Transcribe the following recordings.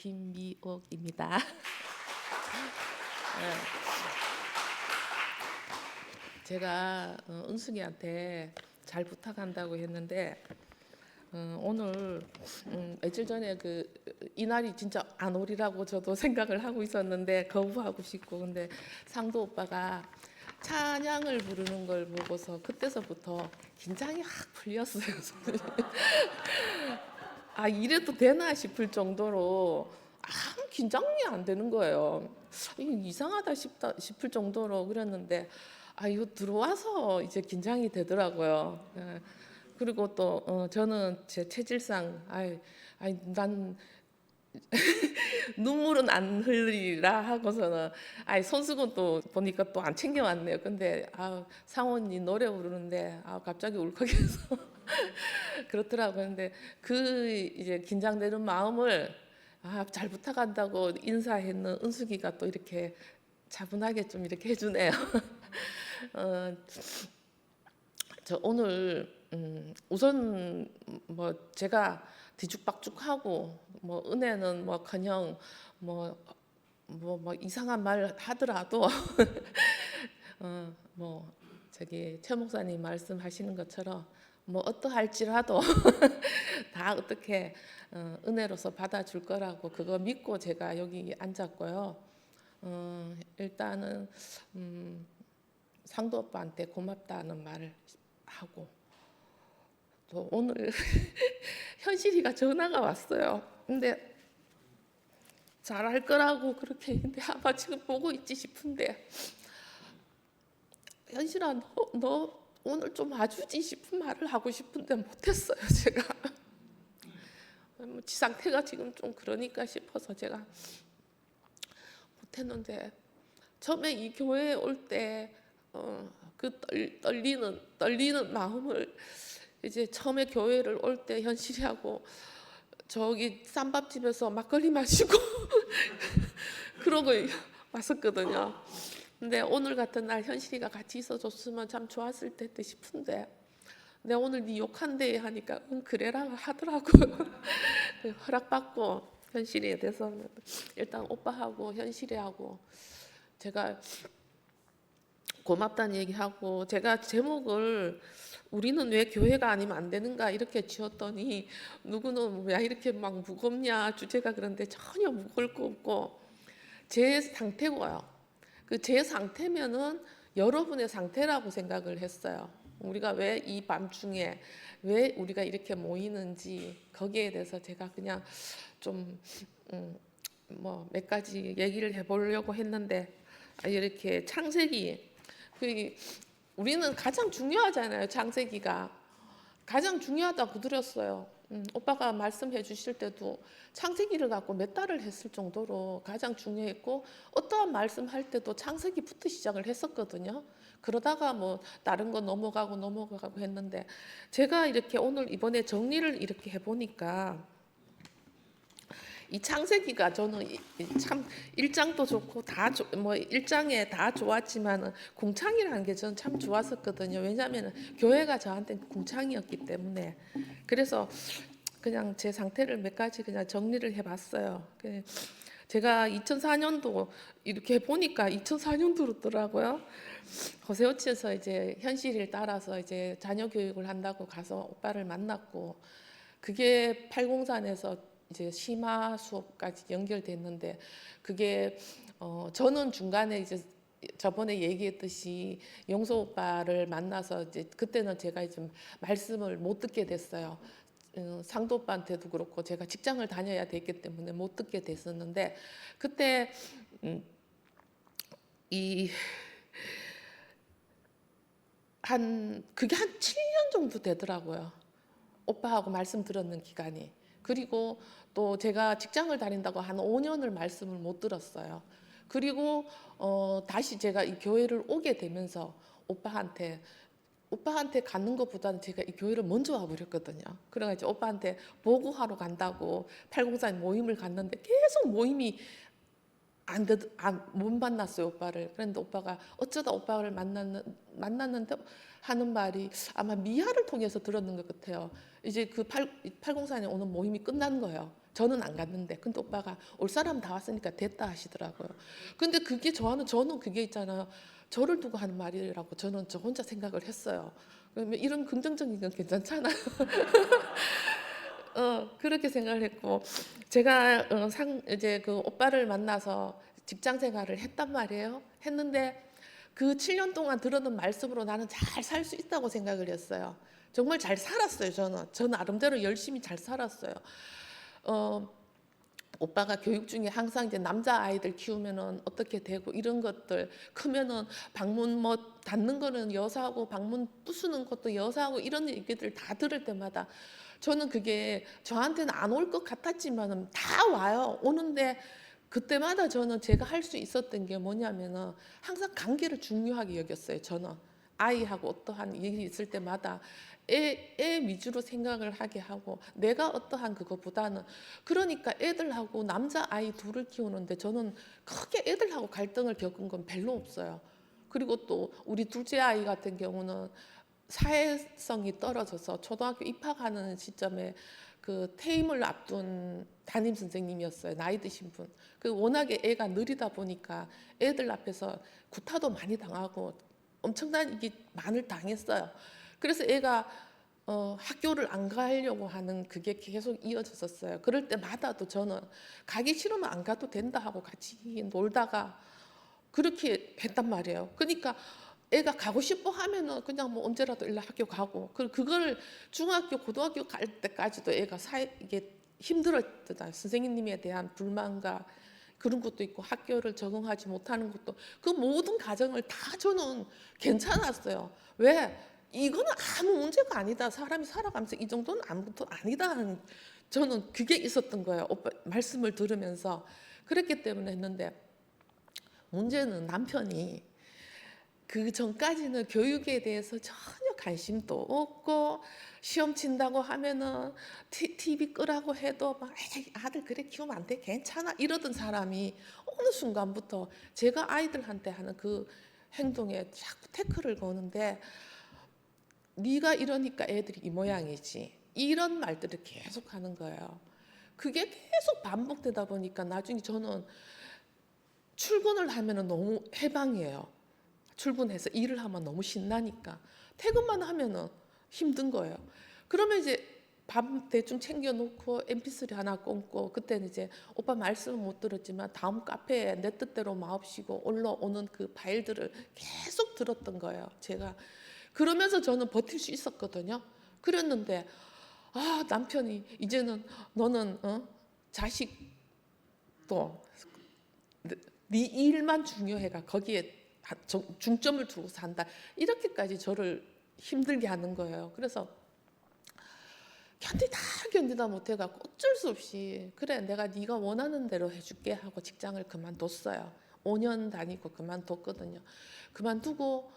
김미옥입니다. 네. 제가 어, 은숙이한테 잘 부탁한다고 했는데 어, 오늘 음, 며칠 전에 그 이날이 진짜 안 오리라고 저도 생각을 하고 있었는데 거부하고 싶고 근데 상도 오빠가 찬양을 부르는 걸 보고서 그때서부터 긴장이 확 풀렸어요. 아 이래도 되나 싶을 정도로 아무 긴장이 안 되는 거예요. 이거 이상하다 싶다 싶을 정도로 그랬는데 아 이거 들어와서 이제 긴장이 되더라고요. 예. 그리고 또 어, 저는 제 체질상 아이 아이 난 눈물은 안 흘리라 하고서는 아이 손수건 또 보니까 또 안 챙겨왔네요. 근데 아 상원이 노래 부르는데 아 갑자기 울컥해서 그렇더라고요. 근데 그 이제 긴장되는 마음을 아, 잘 부탁한다고 인사했는 은숙이가 또 이렇게 차분하게 좀 이렇게 해주네요. 어, 저 오늘 음, 우선 뭐 제가 뒤죽박죽하고 뭐 은혜는 뭐커녕 뭐 뭐, 뭐 이상한 말 하더라도 어, 뭐 저기 최 목사님 말씀하시는 것처럼 뭐 어떠할지라도 다 어떻게 어, 은혜로서 받아줄 거라고 그거 믿고 제가 여기 앉았고요. 어, 일단은 음, 상도 오빠한테 고맙다는 말을 하고 또 오늘 현실이가 전화가 왔어요. 근데 잘할 거라고 그렇게 했는데 아마 지금 보고 있지 싶은데 현실아 너, 너 오늘 좀 와주지 싶은 말을 하고 싶은데 못했어요 제가 뭐지 상태가 지금 좀 그러니까 싶어서 제가 못했는데 처음에 이 교회에 올때 어, 그 떨리는 떨리는 마음을 이제 처음에 교회를 올 때 현실이하고 저기 쌈밥집에서 막걸리 마시고 그러고 왔었거든요. 근데 오늘 같은 날 현실이가 같이 있어줬으면 참 좋았을 텐데 싶은데 내가 오늘 네 욕한대 하니까 응 그래라 하더라고요. 허락받고 현실이에 대해서 일단 오빠하고 현실이하고 제가 고맙다는 얘기하고 제가 제목을 우리는 왜 교회가 아니면 안 되는가 이렇게 지었더니 누구는 왜 이렇게 막 무겁냐 주제가 그런데 전혀 무거울 거 없고 제 상태고요. 그 제 상태면은 여러분의 상태라고 생각을 했어요. 우리가 왜 이 밤중에 왜 우리가 이렇게 모이는지 거기에 대해서 제가 그냥 좀 음, 뭐몇 가지 얘기를 해보려고 했는데 아, 이렇게 창세기 그 우리는 가장 중요하잖아요 창세기가 가장 중요하다고 들었어요. 음, 오빠가 말씀해 주실 때도 창세기를 갖고 몇 달을 했을 정도로 가장 중요했고 어떠한 말씀할 때도 창세기부터 시작을 했었거든요. 그러다가 뭐 다른 거 넘어가고 넘어가고 했는데 제가 이렇게 오늘 이번에 정리를 이렇게 해보니까 이 창세기가 저는 참 일장도 좋고 다 뭐 일장에 다 좋았지만 궁창이라는 게 저는 참 좋았었거든요. 왜냐하면 교회가 저한테 궁창이었기 때문에 그래서 그냥 제 상태를 몇 가지 그냥 정리를 해봤어요. 그 제가 2004년도 이렇게 보니까 2004년도더라고요. 호세오치에서 이제 현실을 따라서 이제 자녀 교육을 한다고 가서 오빠를 만났고 그게 팔공산에서 이제 심화 수업까지 연결됐는데 그게 어 저는 중간에 이제 저번에 얘기했듯이 용서 오빠를 만나서 이제 그때는 제가 좀 말씀을 못 듣게 됐어요. 음, 상도 오빠한테도 그렇고 제가 직장을 다녀야 됐기 때문에 못 듣게 됐었는데 그때 음, 이한 그게 한 7년 정도 되더라고요. 오빠하고 말씀 들었는 기간이. 그리고 또 제가 직장을 다닌다고 한 5년을 말씀을 못 들었어요. 그리고 어 다시 제가 이 교회를 오게 되면서 오빠한테 오빠한테 가는 것보다는 제가 이 교회를 먼저 와버렸거든요. 그래가지고 오빠한테 보고하러 간다고 팔공산 모임을 갔는데 계속 모임이 안, 되, 안, 못 만났어요 오빠를. 그런데 오빠가 어쩌다 오빠를 만났는, 만났는데 하는 말이 아마 미아를 통해서 들었는 것 같아요. 이제 그 팔, 팔공산에 오는 모임이 끝난 거예요. 저는 안 갔는데 근데 오빠가 올 사람 다 왔으니까 됐다 하시더라고요. 근데 그게 저는 저는 그게 있잖아요. 저를 두고 하는 말이라고 저는 저 혼자 생각을 했어요. 그러면 이런 긍정적인 건 괜찮잖아요. 어 그렇게 생각을 했고 제가 어, 상 이제 그 오빠를 만나서 직장 생활을 했단 말이에요. 했는데 그 7년 동안 들었던 말씀으로 나는 잘 살 수 있다고 생각을 했어요. 정말 잘 살았어요. 저는 저 나름대로 열심히 잘 살았어요. 어 오빠가 교육 중에 항상 이제 남자 아이들 키우면은 어떻게 되고 이런 것들 크면은 방문 뭐 닫는 거는 여사하고 방문 부수는 것도 여사하고 이런 얘기들 다 들을 때마다 저는 그게 저한테는 안 올 것 같았지만은 다 와요. 오는데 그때마다 저는 제가 할 수 있었던 게 뭐냐면은 항상 관계를 중요하게 여겼어요. 저는 아이하고 어떠한 일이 있을 때마다 애, 애 위주로 생각을 하게 하고 내가 어떠한 그것보다는 그러니까 애들하고 남자 아이 둘을 키우는데 저는 크게 애들하고 갈등을 겪은 건 별로 없어요. 그리고 또 우리 둘째 아이 같은 경우는 사회성이 떨어져서 초등학교 입학하는 시점에 그 퇴임을 앞둔 담임 선생님이었어요. 나이 드신 분. 그 워낙에 애가 느리다 보니까 애들 앞에서 구타도 많이 당하고 엄청난 이게 많을 당했어요. 그래서 애가 어, 학교를 안 가려고 하는 그게 계속 이어졌었어요. 그럴 때마다도 저는 가기 싫으면 안 가도 된다 하고 같이 놀다가 그렇게 했단 말이에요. 그러니까 애가 가고 싶어 하면은 그냥 뭐 언제라도 일날 학교 가고 그 그걸 중학교 고등학교 갈 때까지도 애가 사회 이게 힘들었잖아요. 선생님에 대한 불만과 그런 것도 있고 학교를 적응하지 못하는 것도 그 모든 과정을 다 저는 괜찮았어요. 왜? 이거는 아무 문제가 아니다. 사람이 살아가면서 이 정도는 아무것도 아니다 하는 저는 그게 있었던 거예요. 오빠 말씀을 들으면서 그랬기 때문에 했는데 문제는 남편이 그 전까지는 교육에 대해서 전혀 관심도 없고 시험 친다고 하면은 티, TV 끄라고 해도 막 에이, 아들 그래 키우면 안 돼 괜찮아 이러던 사람이 어느 순간부터 제가 아이들한테 하는 그 행동에 자꾸 태클을 거는데 네가 이러니까 애들이 이 모양이지 이런 말들을 계속 하는 거예요. 그게 계속 반복되다 보니까 나중에 저는 출근을 하면은 너무 해방이에요. 출근해서 일을 하면 너무 신나니까 퇴근만 하면은 힘든 거예요. 그러면 이제 밥 대충 챙겨놓고 mp3 하나 꽂고 그때는 이제 오빠 말씀은 못 들었지만 다음 카페에 내 뜻대로 마옵시고 올라오는 그 파일들을 계속 들었던 거예요. 제가 그러면서 저는 버틸 수 있었거든요. 그랬는데 아 남편이 이제는 너는 어? 자식도 네 일만 중요해가 거기에 중점을 두고 산다 이렇게까지 저를 힘들게 하는 거예요. 그래서 견디다 견디다 못해갖고 어쩔 수 없이 그래 내가 네가 원하는 대로 해줄게 하고 직장을 그만뒀어요. 5년 다니고 그만뒀거든요. 그만두고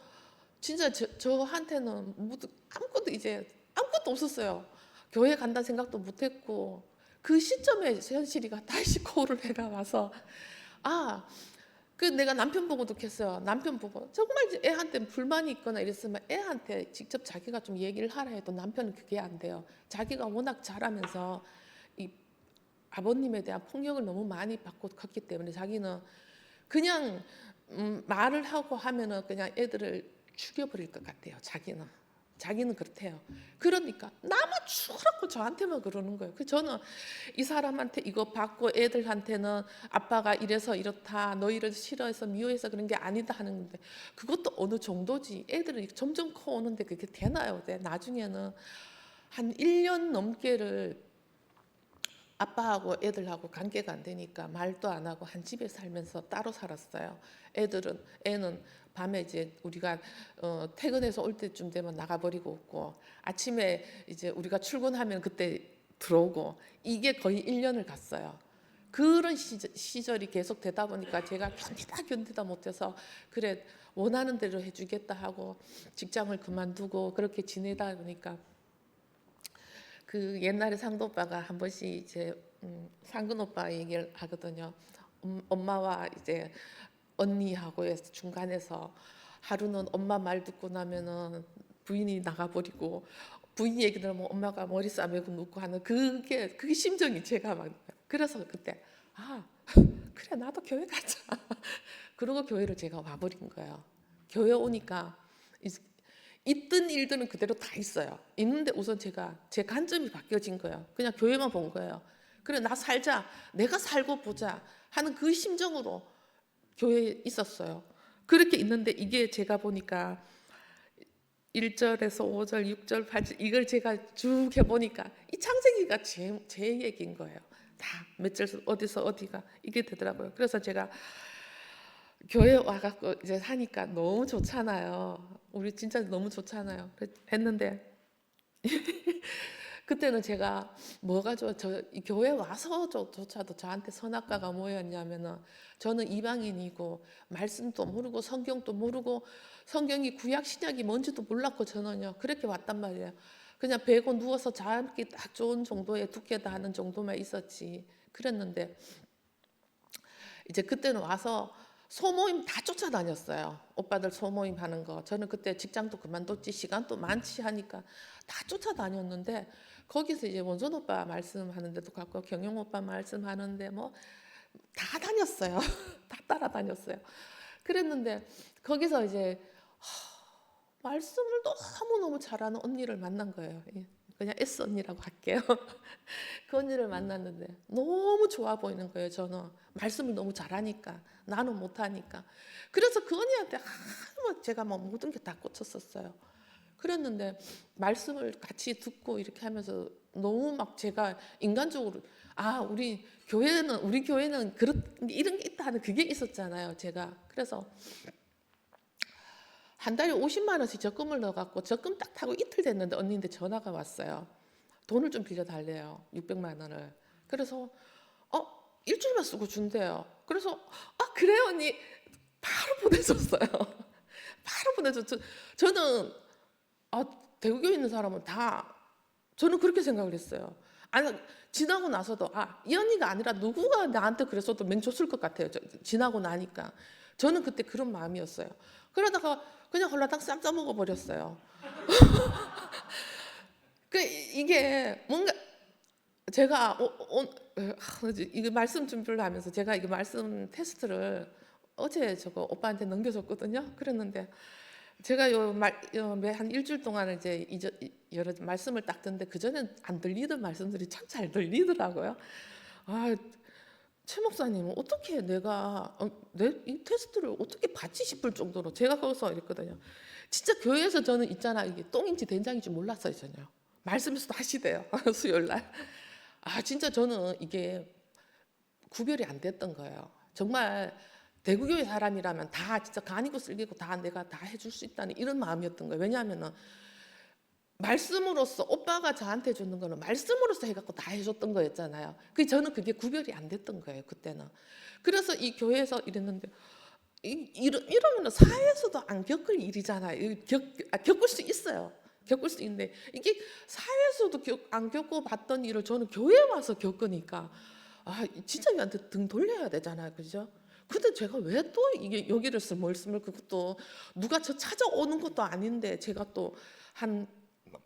진짜 저, 저한테는 아무것도 이제 아무것도 없었어요. 교회 간다는 생각도 못했고 그 시점에 현실이가 다시 코를 해가 와서 아, 그 내가 남편 보고도 했어요. 남편 보고 정말 애한테 불만이 있거나 이랬으면 애한테 직접 자기가 좀 얘기를 하라 해도 남편은 그게 안 돼요. 자기가 워낙 잘하면서 이 아버님에 대한 폭력을 너무 많이 받고 컸기 때문에 자기는 그냥 음, 말을 하고 하면은 그냥 애들을 죽여버릴 것 같아요. 자기는 자기는 그렇대요. 그러니까 나만 죽으라고 저한테만 그러는 거예요. 그 저는 이 사람한테 이거 받고 애들한테는 아빠가 이래서 이렇다 너희를 싫어해서 미워해서 그런 게 아니다 하는 건데 그것도 어느 정도지 애들은 점점 커 오는데 그게 되나요? 네, 나중에는 한 1년 넘게를 아빠하고 애들하고 관계가 안 되니까 말도 안 하고 한 집에 살면서 따로 살았어요. 애들은 애는 밤에 이제 우리가 어, 퇴근해서 올 때쯤 되면 나가버리고 없고 아침에 이제 우리가 출근하면 그때 들어오고 이게 거의 1년을 갔어요. 그런 시절, 시절 이 계속 되다 보니까 제가 견디다 견디다 못해서 그래 원하는 대로 해주겠다 하고 직장을 그만두고 그렇게 지내다 보니까 그 옛날에 상도 오빠가 한 번씩 이제 음, 상근 오빠 얘기를 하거든요. 음, 엄마와 이제 언니하고 해서 중간에서 하루는 엄마 말 듣고 나면은 부인이 나가버리고 부인 얘기 들으면 엄마가 머리 싸매고 눕고 하는 그게 그 심정이 제가 막 그래서 그때 아 그래 나도 교회 가자. 그러고 교회를 제가 와버린 거예요. 교회 오니까 이- 있던 일들은 그대로 다 있어요. 있는데 우선 제가 제 관점이 바뀌어진 거예요. 그냥 교회만 본 거예요. 그래 나 살자. 내가 살고 보자 하는 그 심정으로 교회에 있었어요 그렇게 있는데 이게 제가 보니까 1절에서 5절, 6절, 8절 이걸 제가 쭉 해보니까 이 창세기가 제, 제 얘기인 거예요. 다 몇 절 어디서 어디가 이게 되더라고요. 그래서 제가 교회 와갖고 이제 사니까 너무 좋잖아요. 우리 진짜 너무 좋잖아요. 했는데 그때는 제가 뭐가 좋아 저이 교회 와서조차도 저한테 선악과가 뭐였냐면은 저는 이방인이고 말씀도 모르고 성경도 모르고 성경이 구약 신약이 뭔지도 몰랐고 저는요 그렇게 왔단 말이에요. 그냥 베고 누워서 잠기 딱 좋은 정도의 두께다 하는 정도만 있었지. 그랬는데 이제 그때는 와서 소모임 다 쫓아다녔어요. 오빠들 소모임 하는 거. 저는 그때 직장도 그만뒀지 시간도 많지 하니까 다 쫓아다녔는데 거기서 이제 원선 오빠 말씀하는데도 갔고 경영 오빠 말씀하는데 뭐 다 다녔어요. 다 따라다녔어요. 그랬는데 거기서 이제 하, 말씀을 너무 너무 잘하는 언니를 만난 거예요. 예, 그냥 S 언니라고 할게요. 그 언니를 만났는데 너무 좋아 보이는 거예요. 저는 말씀을 너무 잘하니까 나는 못하니까. 그래서 그 언니한테 하도 제가 뭐 모든 게 다 꽂혔었어요. 그랬는데 말씀을 같이 듣고 이렇게 하면서 너무 막 제가 인간적으로 아 우리 교회는 우리 교회는 그런 이런 게 있다 하는 그게 있었잖아요. 제가 그래서 한 달에 50만 원씩 적금을 넣어갖고 적금 딱 타고 이틀 됐는데 언니한테 전화가 왔어요. 돈을 좀 빌려달래요. 600만 원을. 그래서 어 일주일만 쓰고 준대요. 그래서 아 그래요 언니 바로 보내줬어요. 바로 보내줬죠. 저는 아 대구교에 있는 사람은 다 저는 그렇게 생각을 했어요. 아니 지나고 나서도 아이 언니가 아니라 누구가 나한테 그랬어도 맹 줬을 것 같아요. 저- 지나고 나니까 저는 그때 그런 마음이었어요. 그러다가 그냥 홀라당 쌈 싸먹어 버렸어요. 그 이게 뭔가 제가 어, 어, 아, 이거 말씀 준비를 하면서 제가 이거 말씀 테스트를 어제 저거 오빠한테 넘겨줬거든요. 그랬는데 제가 요말한 일주일 동안 이제 여러 말씀을 딱 듣는데 그 전엔 안 들리던 말씀들이 참 잘 들리더라고요. 아, 최 목사님은 어떻게 내가 어, 내이 테스트를 어떻게 받지 싶을 정도로 제가 거기서 이랬거든요. 진짜 교회에서 저는 있잖아 이게 똥인지 된장인지 몰랐어요 전혀. 말씀에서도 하시대요 수요일 날. 아 진짜 저는 이게 구별이 안 됐던 거예요. 정말 대구교회 사람이라면 다 진짜 간이고 쓸기고 다 내가 다 해줄 수 있다는 이런 마음이었던 거예요. 왜냐하면은 말씀으로서 오빠가 저한테 주는 거는 말씀으로서 해갖고 다 해줬던 거였잖아요. 그 저는 그게 구별이 안 됐던 거예요 그때는. 그래서 이 교회에서 이랬는데 이, 이러, 이러면은 사회에서도 안 겪을 일이잖아요. 이 겪, 아, 겪을 수 있어요. 겪을 수 있는데 이게 사회에서도 겪, 안 겪고 봤던 일을 저는 교회에 와서 겪으니까 아 진짜 얘한테 등 돌려야 되잖아요, 그죠? 근데 제가 왜 또 이게 여기를 스멀스멀 그것도 누가 저 찾아오는 것도 아닌데 제가 또한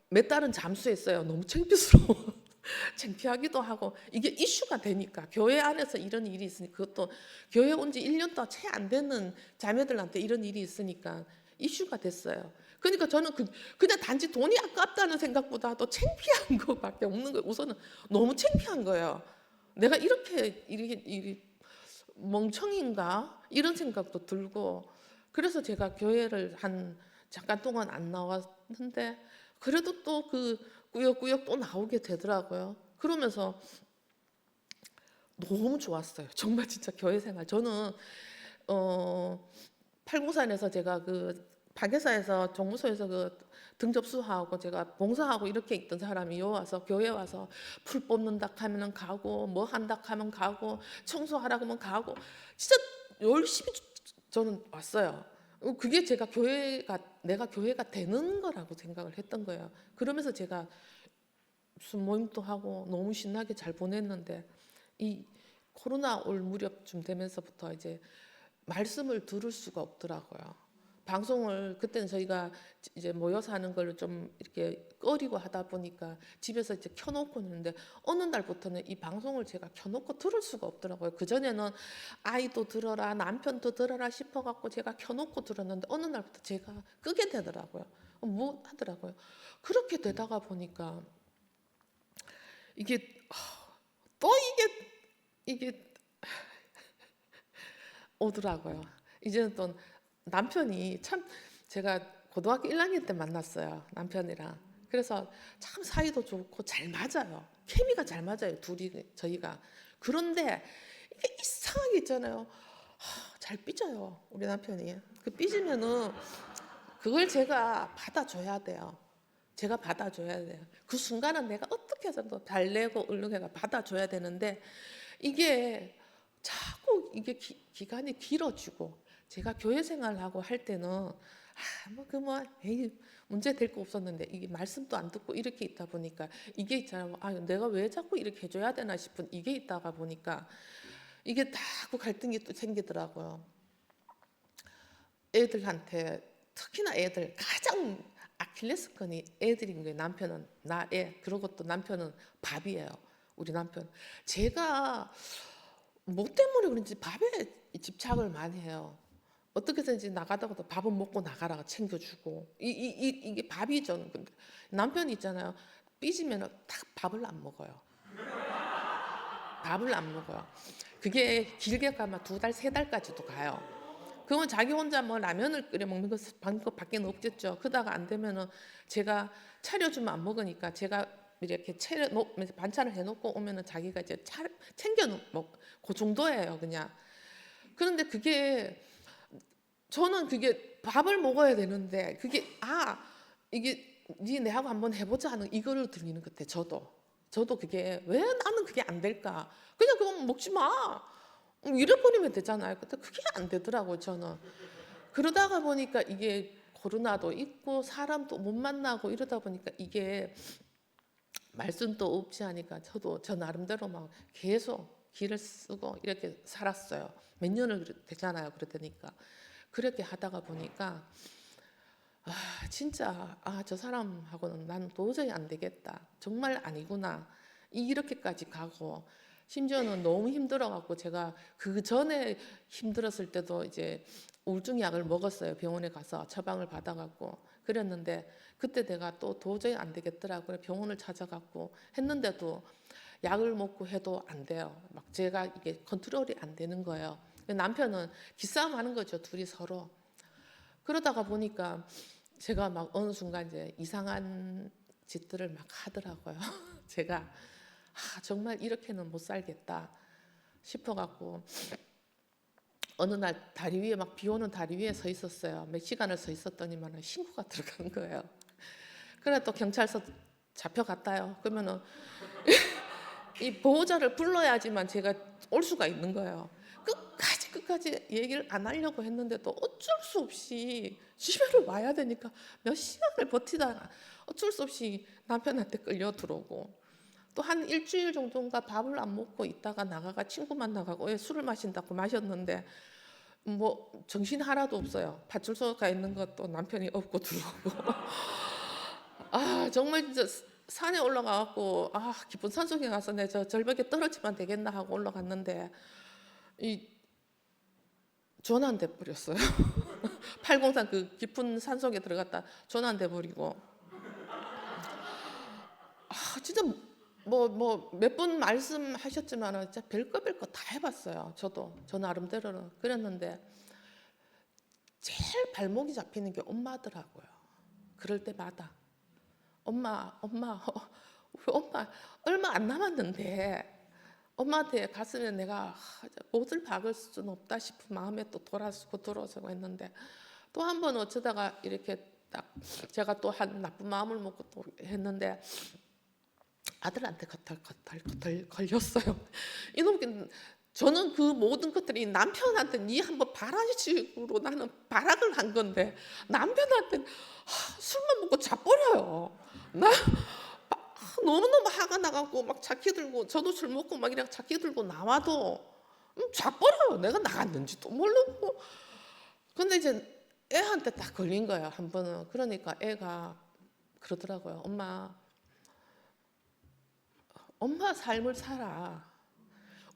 몇 달은 잠수했어요. 너무 창피스러워. 창피하기도 하고 이게 이슈가 되니까 교회 안에서 이런 일이 있으니 그것도 교회 온 지 1년도 채 안 되는 자매들한테 이런 일이 있으니까 이슈가 됐어요. 그러니까 저는 그, 그냥 단지 돈이 아깝다는 생각보다도 창피한 것밖에 없는 거예요. 우선은 너무 창피한 거예요. 내가 이렇게, 이렇게 멍청인가 이런 생각도 들고 그래서 제가 교회를 한 잠깐 동안 안 나왔는데 그래도 또 그 꾸역꾸역 또 나오게 되더라고요. 그러면서 너무 좋았어요. 정말 진짜 교회 생활. 저는 어 팔공산에서 제가 그 박예사에서 종무소에서 그 등접수하고 제가 봉사하고 이렇게 있던 사람이 요 와서 교회 와서 풀 뽑는다 하면은 가고 뭐 한다 하면 가고 청소하라 그러면 가고 진짜 열심히 저는 왔어요. 어, 그게 제가 교회가 내가 교회가 되는 거라고 생각을 했던 거예요. 그러면서 제가 무슨 모임도 하고 너무 신나게 잘 보냈는데 이 코로나 올 무렵쯤 되면서부터 이제 말씀을 들을 수가 없더라고요. 방송을 그때는 저희가 이제 모여서 하는 걸 좀 이렇게 꺼리고 하다 보니까 집에서 이제 켜놓고 있는데 어느 날부터는 이 방송을 제가 켜놓고 들을 수가 없더라고요. 그 전에는 아이도 들어라 남편도 들어라 싶어갖고 제가 켜놓고 들었는데 어느 날부터 제가 끄게 되더라고요. 어, 뭐 하더라고요. 그렇게 되다가 보니까 이게 아, 또 이게 이게 오더라고요. 이제는 또 남편이 참 제가 고등학교 1학년 때 만났어요. 남편이랑. 그래서 참 사이도 좋고 잘 맞아요. 케미가 잘 맞아요. 둘이 저희가. 그런데 이게 이상하게 있잖아요. 하, 잘 삐져요. 우리 남편이. 그 삐지면은 그걸 제가 받아줘야 돼요. 제가 받아줘야 돼요. 그 순간은 내가 어떻게 해서도 달래고 얼른 받아줘야 되는데 이게 자꾸 이게 기, 기간이 길어지고 제가 교회 생활하고 할 때는 아 뭐 그뭐 에이 문제 될 거 없었는데 이게 말씀도 안 듣고 이렇게 있다 보니까 이게 있잖아요. 아 내가 왜 자꾸 이렇게 해 줘야 되나 싶은 이게 있다가 보니까 이게 자꾸 갈등이 또 생기더라고요. 애들한테 특히나 애들 가장 아킬레스건이 애들인 거예요. 남편은 나 애. 그리고 또 남편은 밥이에요. 우리 남편. 제가 뭐 때문에 그런지 밥에 집착을 많이 해요. 어떻게든지 나가다가도 밥은 먹고 나가라 챙겨주고 이, 이, 이, 이 게 밥이죠. 근데 남편이 있잖아요. 삐지면 딱 밥을 안 먹어요. 밥을 안 먹어요. 그게 길게 가면 두 달, 세 달까지도 가요. 그러면 자기 혼자 뭐 라면을 끓여 먹는 것 방법밖에 없겠죠. 그러다가 안 되면은 제가 차려주면 안 먹으니까 제가 이렇게 차려 놓 반찬을 해놓고 오면은 자기가 이제 차, 챙겨 뭐그 정도예요, 그냥. 그런데 그게 저는 그게 밥을 먹어야 되는데 그게 아 이게 네 내하고 한번 해보자 하는 이거를 들리는 것 같아. 저도 저도 그게 왜 나는 그게 안 될까? 그냥 그거 먹지 마. 잃어버리면 되잖아요. 근데 그게 안 되더라고요, 저는. 그러다가 보니까 이게 코로나도 있고 사람도 못 만나고 이러다 보니까 이게 말씀도 없이 하니까 저도 저 나름대로 막 계속 길을 쓰고 이렇게 살았어요. 몇 년을 되잖아요. 그러다니까. 그렇게 하다가 보니까 아, 진짜 아, 저 사람하고는 나는 도저히 안 되겠다. 정말 아니구나. 이렇게까지 가고 심지어는 너무 힘들어 갖고 제가 그 전에 힘들었을 때도 이제 우울증 약을 먹었어요. 병원에 가서 처방을 받아 갖고 그랬는데 그때 내가 또 도저히 안 되겠더라고요. 병원을 찾아갖고 했는데도 약을 먹고 해도 안 돼요. 막 제가 이게 컨트롤이 안 되는 거예요. 남편은 기싸움 하는 거죠. 둘이 서로. 그러다가 보니까 제가 막 어느 순간 이제 이상한 짓들을 막 하더라고요. 제가 아, 정말 이렇게는 못 살겠다 싶어 갖고 어느 날 다리 위에 막 비 오는 다리 위에 서 있었어요. 몇 시간을 서 있었더니만 신고가 들어간 거예요. 그래 또 경찰서 잡혀갔다요. 그러면은 이 보호자를 불러야지만 제가 올 수가 있는 거예요. 끝까지 끝까지 얘기를 안 하려고 했는데도 어쩔 수 없이 집에를 와야 되니까 몇 시간을 버티다가 어쩔 수 없이 남편한테 끌려 들어오고 또 한 일주일 정도인가 밥을 안 먹고 있다가 나가가 친구 만나가고 왜 술을 마신다고 마셨는데 뭐 정신 하나도 없어요. 파출소 가 있는 것도 남편이 업고 들어오고 아 정말 진짜 산에 올라가갖고 아 깊은 산속에 가서 내 저 절벽에 떨어지면 되겠나 하고 올라갔는데 이 전환돼 버렸어요. 803 그 깊은 산속에 들어갔다 전환돼 버리고 아 진짜 뭐 뭐몇번 말씀하셨지만 진짜 별거 별거 다 해봤어요. 저도 저 나름대로는 그랬는데 제일 발목이 잡히는 게 엄마더라고요. 그럴 때마다 엄마 엄마 우리 엄마 얼마 안 남았는데 엄마한테 갔으면 내가 못을 박을 수는 없다 싶은 마음에 또 돌아서고 돌아서고 했는데 또 한 번 어쩌다가 이렇게 딱 제가 또 한 나쁜 마음을 먹고 또 했는데 아들한테 겉털 겉털 걸렸어요. 이놈 저는 그 모든 것들이 남편한테 니 한번 바라식으로 나는 발악을 한 건데 남편한테 술만 먹고 자버려요. 나 너무너무 화가 나갖고 막 자기 들고 저도 술 먹고 막 이래 자기 들고 나와도 음, 자버려요. 내가 나갔는지도 모르고. 근데 이제 애한테 딱 걸린 거예요 한 번은. 그러니까 애가 그러더라고요. 엄마, 엄마 삶을 살아.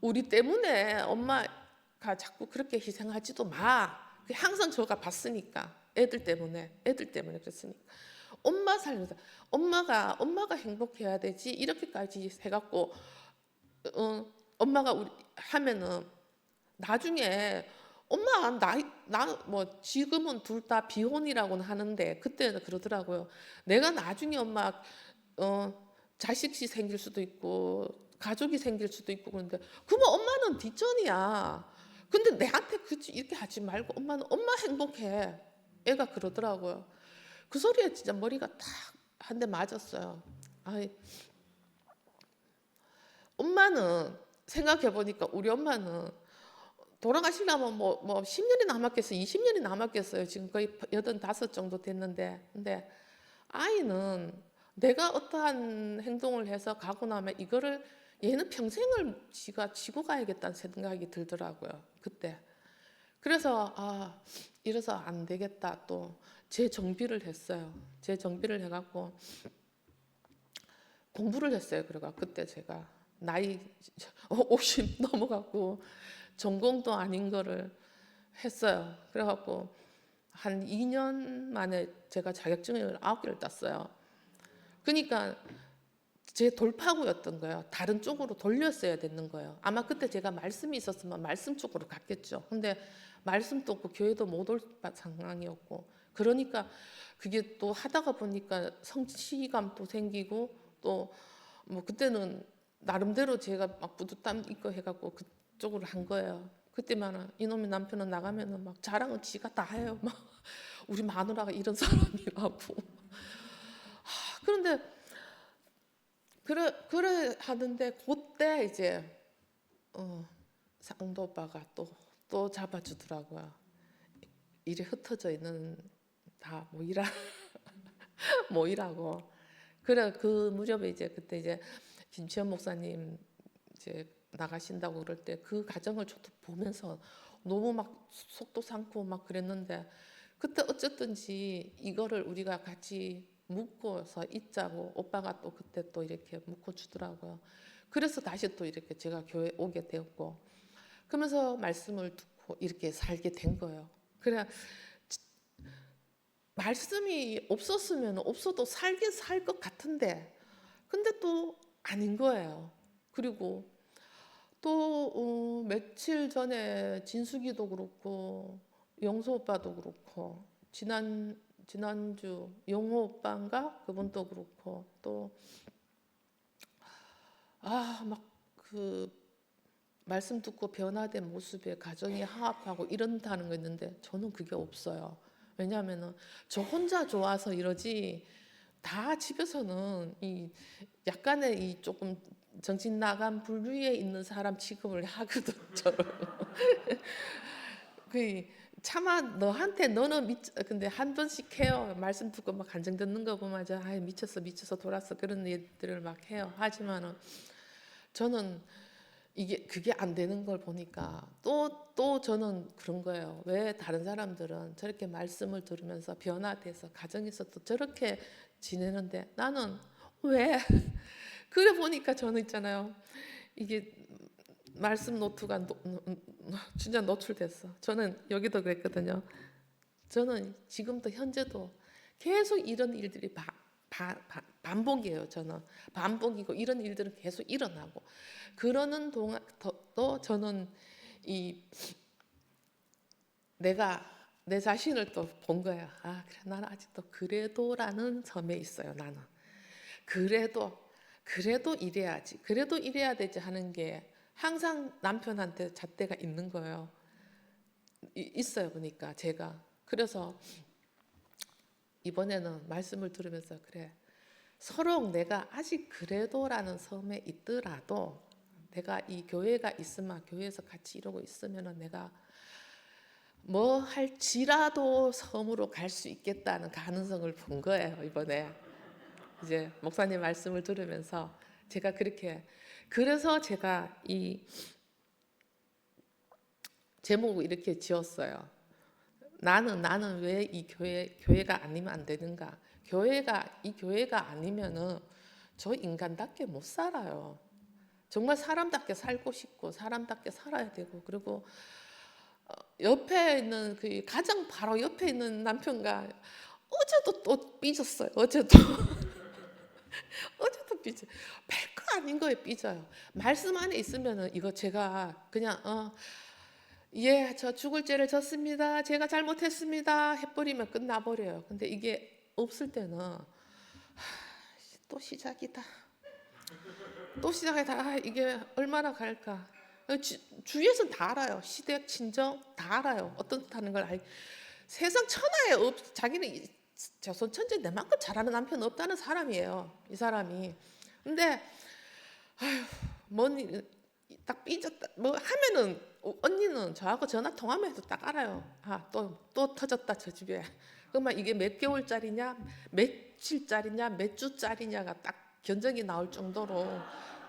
우리 때문에 엄마가 자꾸 그렇게 희생하지도 마. 항상 저가 봤으니까 애들 때문에 애들 때문에 그랬으니까 엄마 삶을 살- 엄마가 엄마가 행복해야 되지 이렇게까지 해갖고 어, 엄마가 우리 하면은 나중에 엄마 나나뭐 지금은 둘 다 비혼이라고는 하는데 그때는 그러더라고요. 내가 나중에 엄마 어 자식이 생길 수도 있고 가족이 생길 수도 있고 그런데 그러면 엄마는 뒷전이야. 근데 내한테 그치 이렇게 하지 말고 엄마는 엄마 행복해. 애가 그러더라고요. 그 소리에 진짜 머리가 탁한대 맞았어요. 아이 엄마는 생각해 보니까 우리 엄마는 돌아가시려면 뭐, 뭐 10년이 남았겠어요. 20년이 남았겠어요. 지금 거의 85 정도 됐는데. 근데 아이는 내가 어떠한 행동을 해서 가고 나면 이거를 얘는 평생을 지가 지고 가야겠다는 생각이 들더라고요. 그때. 그래서 아, 이래서 안 되겠다. 또 재정비를 했어요. 재정비를 해갖고 공부를 했어요. 그래가 그때 제가 나이 50 넘어갖고 전공도 아닌 거를 했어요. 그래갖고 한 2년 만에 제가 자격증을 9개를 땄어요. 그러니까 제 돌파구였던 거예요. 다른 쪽으로 돌렸어야 되는 거예요. 아마 그때 제가 말씀이 있었으면 말씀 쪽으로 갔겠죠. 근데 말씀도 없고 교회도 못 올 상황이었고 그러니까 그게 또 하다가 보니까 성취감도 생기고 또 뭐 그때는 나름대로 제가 막 부두땀 있고 해갖고 그쪽으로 한 거예요. 그때만은 이놈의 남편은 나가면은 막 자랑은 지가 다 해요. 막 우리 마누라가 이런 사람이라고. 하, 그런데 그래 그래 하는데 그때 이제 어, 상도 오빠가 또 또 잡아주더라고요. 일이 흩어져 있는 다 모이라 모이라고. 그래 그 무렵에 이제 그때 이제 김치현 목사님 이제 나가신다고 그럴 때그 과정을 저도 보면서 너무 막 속도 상고 막 그랬는데 그때 어쨌든지 이거를 우리가 같이 묶어서 있자고 오빠가 또 그때 또 이렇게 묶어 주더라고요. 그래서 다시 또 이렇게 제가 교회 오게 되었고 그러면서 말씀을 듣고 이렇게 살게 된 거예요. 그래 말씀이 없었으면 없어도 살긴 살 것 같은데 근데 또 아닌 거예요. 그리고 또 어, 며칠 전에 진숙이도 그렇고 영수 오빠도 그렇고 지난 지난주 영호 오빠인가 그분도 그렇고 또 아 막 그 말씀 듣고 변화된 모습에 가정이 화합하고 이런다는 거 있는데 저는 그게 없어요. 왜냐하면은 저 혼자 좋아서 이러지 다 집에서는 이 약간의 이 조금 정신 나간 불위에 있는 사람 취급을 하거든 저를. 그 차마 너한테 너는 미 근데 한 번씩 해요. 말씀 듣고 막 간증 듣는 거 보면 저아 미쳤어 미쳐서 돌았어. 그런 얘들을 막 해요. 하지만은 저는 이게 그게 안 되는 걸 보니까 또또 저는 그런 거예요 왜 다른 사람들은 저렇게 말씀을 들으면서 변화돼서 가정에서 또 저렇게 지내는데 나는 왜 그래 보니까 저는 있잖아요 이게 말씀 노트가 노- 진짜 노출됐어. 저는 여기도 그랬거든요. 저는 지금도 현재도 계속 이런 일들이 바, 바, 바- 반복이에요. 저는 반복이고 이런 일들은 계속 일어나고 그러는 동안 더, 또 저는 이 내가 내 자신을 또 본 거야. 아 그래 나는 아직도 그래도라는 점에 있어요. 나는 그래도 그래도 이래야지. 그래도 이래야 되지 하는 게 항상 남편한테 잣대가 있는 거예요. 이- 있어요, 보니까 제가. 그래서 이번에는 말씀을 들으면서 그래. 서로 내가 아직 그래도라는 섬에 있더라도 내가 이 교회가 있으면 교회에서 같이 이러고 있으면은 내가 뭐 할지라도 섬으로 갈 수 있겠다는 가능성을 본 거예요, 이번에. 이제 목사님 말씀을 들으면서 제가 그렇게 그래서 제가 이 제목을 이렇게 지었어요. 나는 나는 왜 이 교회 교회가 아니면 안 되는가? 교회가 이 교회가 아니면은 저 인간답게 못 살아요. 정말 사람답게 살고 싶고 사람답게 살아야 되고 그리고 어, 옆에 있는 그 가장 바로 옆에 있는 남편과 어제도 또 삐졌어요. 어제도 어제도 삐져. 별거 아닌 거에 삐져요. 말씀 안에 있으면은 이거 제가 그냥 어 예, 저 죽을 죄를 졌습니다. 제가 잘못했습니다. 해버리면 끝나버려요. 근데 이게 없을 때는 하, 또 시작이다. 또 시작이다. 아, 이게 얼마나 갈까? 주, 주위에서는 다 알아요. 시댁, 친정 다 알아요. 어떻다는 걸 알. 세상 천하에 없. 자기는 이- 조선 천재 내만큼 잘하는 남편 없다는 사람이에요. 이 사람이. 근데 아휴, 뭔딱 삐졌다. 뭐 하면은 어, 언니는 저하고 전화 해도 딱 알아요. 아, 또 또 터졌다 저 집에. 그러면 이게 몇 개월짜리냐, 며칠짜리냐, 몇 주짜리냐가 딱 견적이 나올 정도로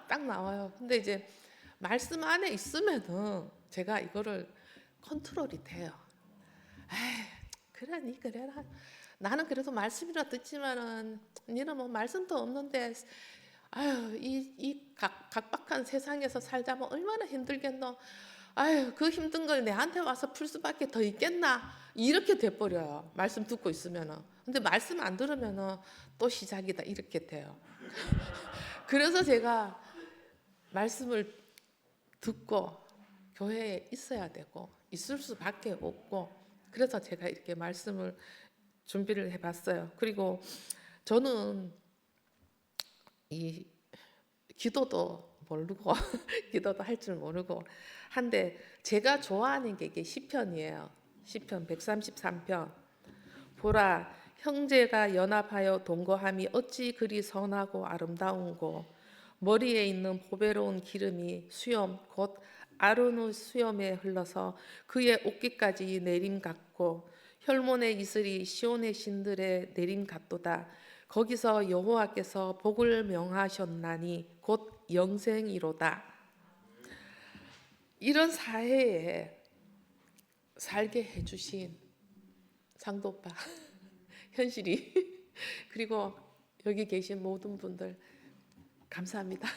딱 나와요. 근데 이제 말씀 안에 있으면은 제가 이거를 컨트롤이 돼요. 에이, 그래, 니 그래라. 나는 그래도 말씀이라 듣지만은 니는 뭐 말씀도 없는데 아유 이 이 각박한 세상에서 살자면 얼마나 힘들겠노. 아유 그 힘든 걸 내한테 와서 풀 수밖에 더 있겠나 이렇게 돼버려요. 말씀 듣고 있으면은. 근데 말씀 안 들으면은 또 시작이다 이렇게 돼요. 그래서 제가 말씀을 듣고 교회에 있어야 되고 있을 수밖에 없고 그래서 제가 이렇게 말씀을 준비를 해봤어요. 그리고 저는 이 기도도 모르고 기도도 할 줄 모르고 한데 제가 좋아하는 게 이게 시편이에요. 시편 133편. 보라 형제가 연합하여 동거함이 어찌 그리 선하고 아름다운고 머리에 있는 보배로운 기름이 수염 곧 아르노 수염에 흘러서 그의 옷깃까지 내림 같고 혈몬의 이슬이 시온의 신들의 내림 같도다. 거기서 여호와께서 복을 명하셨나니 곧 영생이로다. 이런 사회에 살게 해주신 상도 오빠 현실이 그리고 여기 계신 모든 분들 감사합니다.